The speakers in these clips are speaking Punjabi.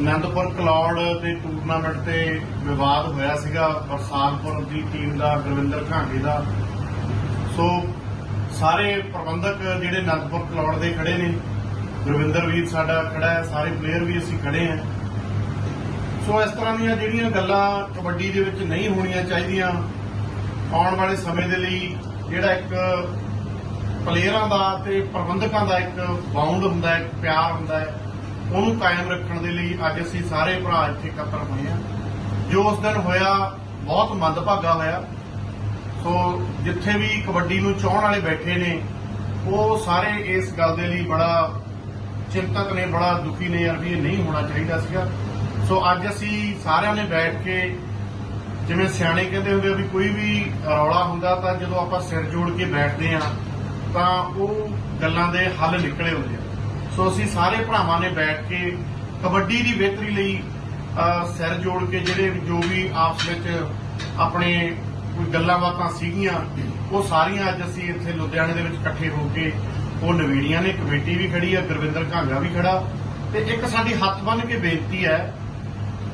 ਅਨੰਦਪੁਰ ਕਲੌੜ ਦੇ ਟੂਰਨਾਮੈਂਟ ਤੇ ਵਿਵਾਦ ਹੋਇਆ ਸੀਗਾ, ਬਰਸਾਤਪੁਰ ਦੀ ਟੀਮ ਦਾ, ਗੁਰਵਿੰਦਰ ਘਾਂਗੇ ਦਾ। ਸੋ ਸਾਰੇ ਪ੍ਰਬੰਧਕ ਜਿਹੜੇ ਅਨੰਦਪੁਰ ਕਲੌੜ ਦੇ ਖੜੇ ਨੇ, ਗੁਰਵਿੰਦਰ ਵੀਰ ਸਾਡਾ ਖੜਾ ਹੈ, ਸਾਰੇ ਪਲੇਅਰ ਵੀ ਅਸੀਂ ਖੜੇ ਹਾਂ। ਸੋ ਇਸ ਤਰ੍ਹਾਂ ਦੀਆਂ ਜਿਹੜੀਆਂ ਗੱਲਾਂ ਕਬੱਡੀ ਦੇ ਵਿੱਚ ਨਹੀਂ ਹੋਣੀਆਂ ਚਾਹੀਦੀਆਂ, ਆਉਣ ਵਾਲੇ ਸਮੇਂ ਦੇ ਲਈ ਜਿਹੜਾ ਇੱਕ ਪਲੇਅਰਾਂ ਦਾ ਤੇ ਪ੍ਰਬੰਧਕਾਂ ਦਾ ਇੱਕ ਬਾਉਂਡ ਹੁੰਦਾ ਹੈ, ਇੱਕ ਪਿਆਰ ਹੁੰਦਾ ਹੈ ਉਹਨੂੰ ਕਾਇਮ ਰੱਖਣ ਦੇ ਲਈ ਅੱਜ ਅਸੀਂ ਸਾਰੇ ਭਰਾ ਇੱਥੇ ਇਕੱਤਰ ਹੋਏ ਹਾਂ। ਜੋ ਉਸ ਦਿਨ ਹੋਇਆ, ਬਹੁਤ ਮੰਦਭਾਗਾ ਹੋਇਆ। ਸੋ ਜਿੱਥੇ ਵੀ ਕਬੱਡੀ ਨੂੰ ਚਾਹਣ ਵਾਲੇ ਬੈਠੇ ਨੇ, ਉਹ ਸਾਰੇ ਇਸ ਗੱਲ ਦੇ ਲਈ ਬੜਾ ਚਿੰਤਕ ਨੇ, ਬੜਾ ਦੁਖੀ ਨੇ ਯਾਰ ਵੀ ਇਹ ਨਹੀਂ ਹੋਣਾ ਚਾਹੀਦਾ ਸੀਗਾ। ਸੋ ਅੱਜ ਅਸੀਂ ਸਾਰਿਆਂ ਨੇ ਬੈਠ ਕੇ ਜਿਵੇਂ ਸਿਆਣੇ ਕਹਿੰਦੇ ਹੁੰਦੇ ਆ ਵੀ ਕੋਈ ਵੀ ਰੌਲਾ ਹੁੰਦਾ ਤਾਂ ਜਦੋਂ ਆਪਾਂ ਸਿਰ ਜੋੜ ਕੇ ਬੈਠਦੇ ਆ ਤਾਂ ਉਹ ਗੱਲਾਂ ਦੇ ਹੱਲ ਨਿਕਲੇ ਹੁੰਦੇ ਆ। ਸੋ ਅਸੀਂ ਸਾਰੇ ਭਰਾਵਾਂ ਨੇ ਬੈਠ ਕੇ ਕਬੱਡੀ ਦੀ ਬਿਹਤਰੀ ਲਈ ਸਿਰ ਜੋੜ ਕੇ ਜਿਹੜੇ ਜੋ ਵੀ ਆਪਸ ਵਿੱਚ ਆਪਣੇ ਕੋਈ ਗੱਲਾਂ ਬਾਤਾਂ ਸੀਗੀਆਂ, ਉਹ ਸਾਰੀਆਂ ਅੱਜ ਅਸੀਂ ਇੱਥੇ ਲੁਧਿਆਣੇ ਦੇ ਵਿੱਚ ਇਕੱਠੇ ਹੋ ਕੇ ਉਹ ਨਵੀੜੀਆਂ ਨੇ। ਕਮੇਟੀ ਵੀ ਖੜੀ ਹੈ ਗੁਰਵਿੰਦਰ ਘਾਂਗਾ ਵੀ ਖੜਾ। ਤੇ ਇੱਕ ਸਾਡੀ ਹੱਥ ਬੰਨ ਕੇ ਬੇਨਤੀ ਹੈ,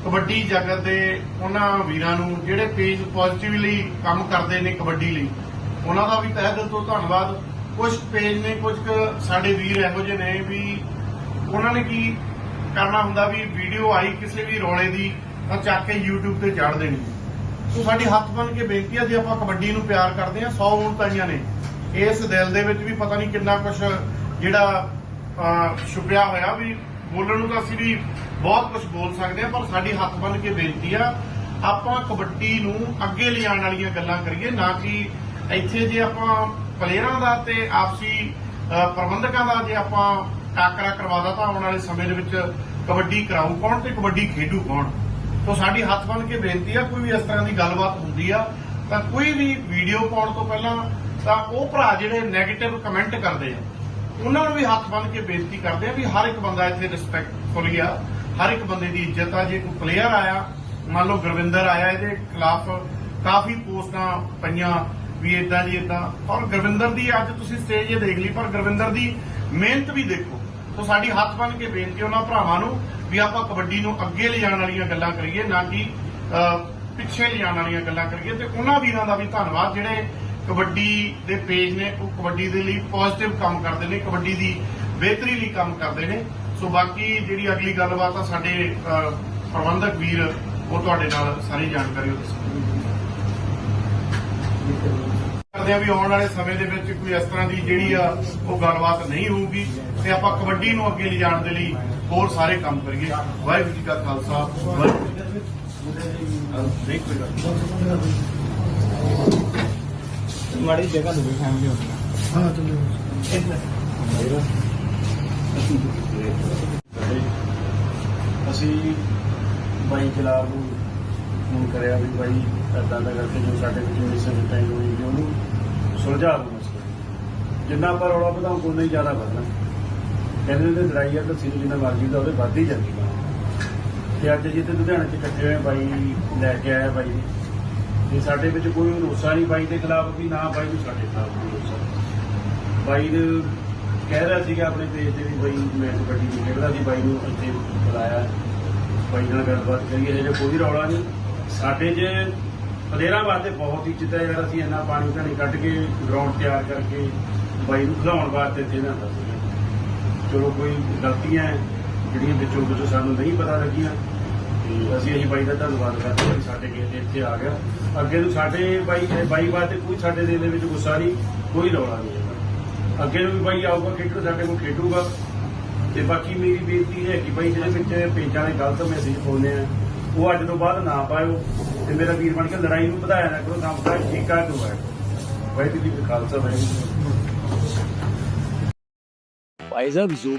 ਕਬੱਡੀ ਜਗਤ ਦੇ ਉਹਨਾਂ ਵੀਰਾਂ ਨੂੰ ਜਿਹੜੇ ਪੇਜ ਪੋਜ਼ਿਟਿਵਲੀ ਕੰਮ ਕਰਦੇ ਨੇ ਕਬੱਡੀ ਲਈ, ਉਹਨਾਂ ਦਾ ਵੀ ਤਹਿ ਦਿਲ ਤੋਂ ਧੰਨਵਾਦ। ਕੁਝ ਪੇਜ ਨੇ ਕੁਝ ਸਾਡੇ ਵੀਰ ਇਹੋ ਜਿਹੇ ਨੇ ਵੀ ਉਹਨਾਂ ਨੇ ਕੀ ਕਰਨਾ ਹੁੰਦਾ ਵੀ ਵੀਡੀਓ ਆਈ ਕਿਸੇ ਵੀ ਰੌਲੇ ਦੀ, ਤਾਂ ਚੱਕ ਕੇ YouTube ਤੇ ਚੜ ਦੇਣੀ। ਸੋ ਸਾਡੀ ਹੱਥ ਬੰਨ ਕੇ ਬੇਨਤੀ ਆ, ਜੇ ਆਪਾਂ ਕਬੱਡੀ ਨੂੰ ਪਿਆਰ ਕਰਦੇ ਹਾਂ 100 ਉਣਤਾਈਆਂ ਨੇ। ਇਸ ਦਿਲ ਦੇ ਵਿੱਚ ਵੀ ਪਤਾ ਨਹੀਂ ਕਿੰਨਾ ਕੁਝ ਜਿਹੜਾ ਛੁਪਿਆ ਹੋਇਆ ਵੀ ਬੋਲਣ ਨੂੰ ਤਾਂ ਅਸੀਂ ਵੀ ਬਹੁਤ ਕੁਝ ਬੋਲ ਸਕਦੇ ਹਾਂ ਪਰ ਸਾਡੀ ਹੱਥ ਬੰਨ ਕੇ ਬੇਨਤੀ ਆ, ਆਪਾਂ ਕਬੱਡੀ ਨੂੰ ਅੱਗੇ ਲਿਆਉਣ ਵਾਲੀਆਂ ਗੱਲਾਂ ਕਰੀਏ, ਨਾ ਕਿ ਇੱਥੇ ਜੇ ਆਪਾਂ ਪਲੇਅਰਾਂ ਦਾ ਤੇ ਆਪਸੀ ਪ੍ਰਬੰਧਕਾਂ ਦਾ ਜੇ ਆਪਾਂ ਟਾਕਰਾ ਕਰਵਾਦਾ ਤਾਂ ਆਉਣ ਵਾਲੇ ਸਮੇਂ ਦੇ ਵਿੱਚ ਕਬੱਡੀ ਕਰਾਊ ਕੌਣ ਤੇ ਕਬੱਡੀ ਖੇਡੂ ਕੌਣ? ਤੋਂ ਸਾਡੀ ਹੱਥ ਬੰਨ ਕੇ ਬੇਨਤੀ ਆ, ਕੋਈ ਵੀ ਇਸ ਤਰ੍ਹਾਂ ਦੀ ਗੱਲਬਾਤ ਹੁੰਦੀ ਆ, ਤਾਂ ਕੋਈ ਵੀ ਵੀਡੀਓ ਪਾਉਣ ਤੋਂ ਪਹਿਲਾਂ ਤਾਂ ਉਹ ਭਰਾ ਜਿਹੜੇ 네ਗੇਟਿਵ ਕਮੈਂਟ ਕਰਦੇ ਆ, ਉਹਨਾਂ ਨੂੰ ਵੀ ਹੱਥ ਬੰਨ ਕੇ ਬੇਨਤੀ ਕਰਦੇ ਆ ਵੀ ਹਰ ਇੱਕ ਬੰਦਾ ਇੱਥੇ ਰਿਸਪੈਕਟਫੁਲ ਆ, ਹਰ ਇੱਕ ਬੰਦੇ ਦੀ ਇੱਜ਼ਤ ਆ, ਜੇ ਕੋਈ ਪਲੇਅਰ ਆਇਆ, ਮੰਨ ਲਓ ਗੁਰਵਿੰਦਰ ਆਇਆ, ਇਹਦੇ ਖਿਲਾਫ ਕਾਫੀ ਪੋਸਟਾਂ ਪਈਆਂ ਵੀ ਇਦਾਂ ਜੀ ਇਦਾਂ ਔਰ ਗੁਰਵਿੰਦਰ ਦੀ ਅੱਜ ਤੁਸੀਂ ਸਟੇਜ ਇਹ ਦੇਖ ਲਈ, ਪਰ ਗੁਰਵਿੰਦਰ ਦੀ ਮਿਹਨਤ ਵੀ ਦੇਖੋ। ਸੋ ਸਾਡੀ ਹੱਥ ਬੰਨ ਕੇ ਬੇਨਤੀ ਉਹਨਾਂ ਭਰਾਵਾਂ ਨੂੰ ਵੀ ਆਪਾਂ ਕਬੱਡੀ ਨੂੰ ਅੱਗੇ ਲਿਜਾਣ ਵਾਲੀਆਂ ਗੱਲਾਂ ਕਰੀਏ, ਨਾ ਕਿ ਪਿੱਛੇ ਲਿਜਾਣ ਵਾਲੀਆਂ ਗੱਲਾਂ ਕਰੀਏ। ਤੇ ਉਹਨਾਂ ਵੀਰਾਂ ਦਾ ਵੀ ਧੰਨਵਾਦ, ਜਿਹੜੇ ਕਬੱਡੀ ਦੇ ਪੇਜ ਨੇ, ਉਹ ਕਬੱਡੀ ਦੇ ਲਈ ਪੋਜ਼ਿਟਿਵ ਕੰਮ ਕਰਦੇ ਨੇ, ਕਬੱਡੀ ਦੀ ਬਿਹਤਰੀ ਲਈ ਕੰਮ ਕਰਦੇ ਨੇ। ਸੋ ਬਾਕੀ ਜਿਹੜੀ ਅਗਲੀ ਗੱਲਬਾਤ ਆ, ਸਾਡੇ ਪ੍ਰਬੰਧਕ ਵੀਰ, ਉਹ ਤੁਹਾਡੇ ਨਾਲ ਸਾਰੀ ਜਾਣਕਾਰੀ ਉਹ ਦੱਸਣਗੇ ਕਰਦੇ ਆ ਵੀ ਆਉਣ ਵਾਲੇ ਸਮੇਂ ਦੇ ਵਿੱਚ ਕੋਈ ਇਸ ਤਰ੍ਹਾਂ ਦੀ ਜਿਹੜੀ ਆ ਉਹ ਗੱਲਬਾਤ ਨਹੀਂ ਹੋਊਗੀ ਤੇ ਆਪਾਂ ਕਬੱਡੀ ਨੂੰ ਅੱਗੇ ਲਿਜਾਣ ਦੇ ਲਈ ਹੋਰ ਸਾਰੇ ਕੰਮ ਕਰੀਏ। ਵਾਹਿਗੁਰੂ ਜੀ ਕਾ ਖਾਲਸਾ, ਵਾਹਿਗੁਰੂ। ਜੀ ਕੀ ਫਤਿਹ ਮਾੜੀ ਜਗ੍ਹਾ ਦੇ ਫੈਮਿਲੀ ਹੋਣੀ ਹਾਂ ਚਲੋ ਅਸੀਂ ਬਾਈ ਜਲਾਲ ਨੂੰ ਫੋਨ ਕਰਿਆ ਵੀ ਬਾਈ ਏਦਾਂ ਦਾ ਕਰਕੇ ਜੋ ਸਾਡੇ ਵਿੱਚ ਮਿਸਅੰਡਰਸਟੈਂਡ ਹੋਈ ਸੁਲਝਾ ਦਿਓ ਮਸਲਾ ਜਿੰਨਾ ਪਰ ਰੌਲਾ ਵਧਾਉਂ ਕੋਈ ਨਹੀਂ ਜ਼ਿਆਦਾ ਵਧਣਾ ਕਹਿੰਦੇ ਨੇ ਲੜਾਈ ਆ ਤਾਂ ਸਿਰ ਜਿੰਨਾ ਮਰਜ਼ੀ ਦਾ ਉਹਦੇ ਵੱਧ ਹੀ ਜਾਂਦੀ ਗਾ ਤੇ ਅੱਜ ਜਿੱਥੇ ਲੁਧਿਆਣੇ 'ਚ ਇਕੱਠੇ ਹੋਏ ਬਾਈ ਲੈ ਕੇ ਆਇਆ ਬਾਈ ਤੇ ਸਾਡੇ ਵਿੱਚ ਕੋਈ ਰੋਸਾ ਨਹੀਂ ਬਾਈ ਦੇ ਖਿਲਾਫ ਵੀ, ਨਾ ਬਾਈ ਨੂੰ ਸਾਡੇ ਖਿਲਾਫ ਕੋਈ ਰੋਸਾ ਬਾਈ ਨੇ ਕਹਿ ਰਿਹਾ ਸੀਗਾ ਆਪਣੇ ਪੇਜ ਤੇ ਵੀ ਬਾਈ ਮੈਂ ਕਬੱਡੀ ਨਹੀਂ ਖੇਡਦਾ ਸੀ, ਬਾਈ ਨੂੰ ਇੱਥੇ ਬੁਲਾਇਆ। ਬਾਈ ਨਾਲ ਗੱਲਬਾਤ ਕਰੀਏ ਜੇ ਕੋਈ ਰੌਲਾ ਨਹੀਂ। ਸਾਡੇ 'ਚ ਪਲੇਅਰਾਂ ਵਾਸਤੇ ਬਹੁਤ ਹੀ ਚਿੱਤਾ ਯਾਰ, ਅਸੀਂ ਇੰਨਾ ਪਾਣੀ ਧਾਣੀ ਕੱਢ ਕੇ ਗਰਾਊਂਡ ਤਿਆਰ ਕਰਕੇ ਬਾਈ ਨੂੰ ਖਿਲਾਉਣ ਵਾਸਤੇ ਇੱਥੇ ਲਿਆਂਦਾ ਸੀਗਾ ਚਲੋ ਕੋਈ ਗਲਤੀਆਂ ਜਿਹੜੀਆਂ ਵਿੱਚੋਂ ਵਿੱਚੋਂ ਸਾਨੂੰ ਨਹੀਂ ਪਤਾ ਲੱਗੀਆਂ, ਤੇ ਅਸੀਂ ਅਸੀਂ ਬਾਈ ਦਾ ਧੰਨਵਾਦ ਕਰਦੇ ਹਾਂ ਸਾਡੇ ਗੇਟ ਤੇ ਇੱਥੇ ਆ ਗਿਆ। ਅੱਗੇ ਨੂੰ ਸਾਡੇ ਬਾਈ ਬਾਈ ਵਾਸਤੇ ਕੋਈ ਸਾਡੇ ਦਿਲ ਦੇ ਵਿੱਚ ਗੁੱਸਾ ਨਹੀਂ, ਕੋਈ ਰੌਲਾ ਨਹੀਂ ਹੈਗਾ। ਅੱਗੇ ਨੂੰ ਵੀ ਬਾਈ ਆਊਗਾ ਖੇਡੂ ਸਾਡੇ ਕੋਲ ਖੇਡੂਗਾ। ਤੇ ਬਾਕੀ ਮੇਰੀ ਬੇਨਤੀ ਹੈ ਕਿ ਬਾਈ ਜਿਹੜੇ ਵਿੱਚ ਪੇਜਾਂ ਦੇ ਗਲਤ ਮੈਸੇਜ ਪਾਉਂਦੇ ਆ, ਉਹ ਅੱਜ ਤੋਂ ਬਾਅਦ ਨਾ ਪਾਇਓ। ਤੇ ਮੇਰਾ ਵੀਰ ਬਣ ਕੇ ਲੜਾਈ ਨੂੰ ਵਧਾਇਆ ਨਾ ਕਰੋ ਕੰਮ ਦਾ ਕਿਉਂ ਹੈ ਵਾਹਿਗੁਰੂ ਜੀ ਖਾਲਸਾ, ਵਾਹਿਗੁਰੂ ਭਾਈ ਸਾਹਿਬ ਜ਼ੂ